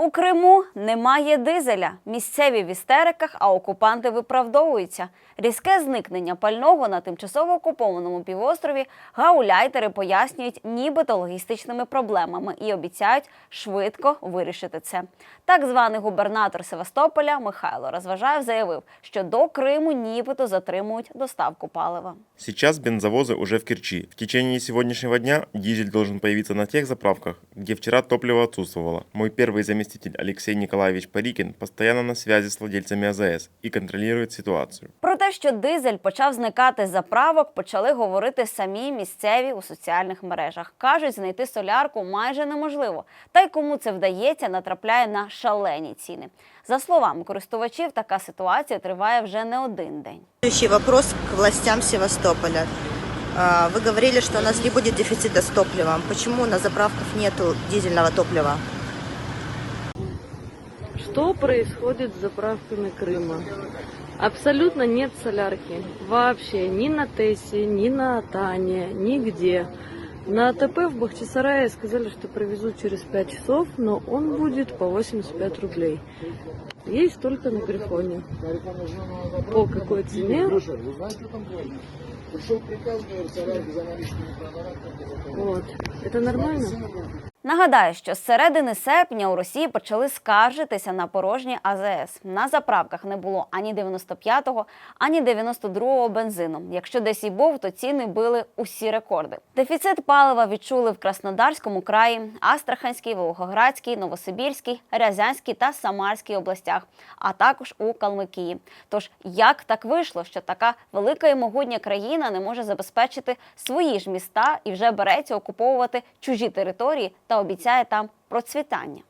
У Криму немає дизеля. Місцеві в істериках, а окупанти виправдовуються. Різке зникнення пального на тимчасово окупованому півострові гауляйтери пояснюють нібито логістичними проблемами і обіцяють швидко вирішити це. Так званий губернатор Севастополя Михайло Розважаєв заявив, що до Криму нібито затримують доставку палива. Сейчас бензовозы уже в Керчи. В течение сегодняшнего дня дизель должен появиться на тех заправках, где вчера топливо отсутствовало. Мой первый заместитель Алексей Николаевич Парикин постоянно на связи с владельцами АЗС и контролирует ситуацию. Про те, що дизель почав зникати з заправок, почали говорити самі місцеві у соціальних мережах. кажуть, знайти солярку майже неможливо. Та й кому це вдається, натрапляє на шалені ціни. За словами користувачів, така ситуація триває вже не один день. Следующий вопрос к властям Севастополя. Вы говорили, что у нас не будет дефицита с топливом. Почему на заправках нету дизельного топлива? Что происходит с заправками Крыма? Абсолютно нет солярки. Вообще ни на Тессе, ни на Атане, нигде. На АТП в Бахчисарае сказали, что привезут через 5 часов, но он будет по 85 рублей. Есть только на Грифоне. По какой цене? Вот. Это нормально? Нагадаю, що з середини серпня у Росії почали скаржитися на порожні АЗС. На заправках не було ані 95-го, ані 92-го бензину. Якщо десь і був, то ціни били усі рекорди. Дефіцит палива відчули в Краснодарському краї, Астраханській, Волгоградській, Новосибірській, Рязанській та Самарській областях, а також у Калмикії. Тож як так вийшло, що така велика і могутня країна не може забезпечити свої ж міста і вже береться окуповувати чужі території та обіцяє там процвітання?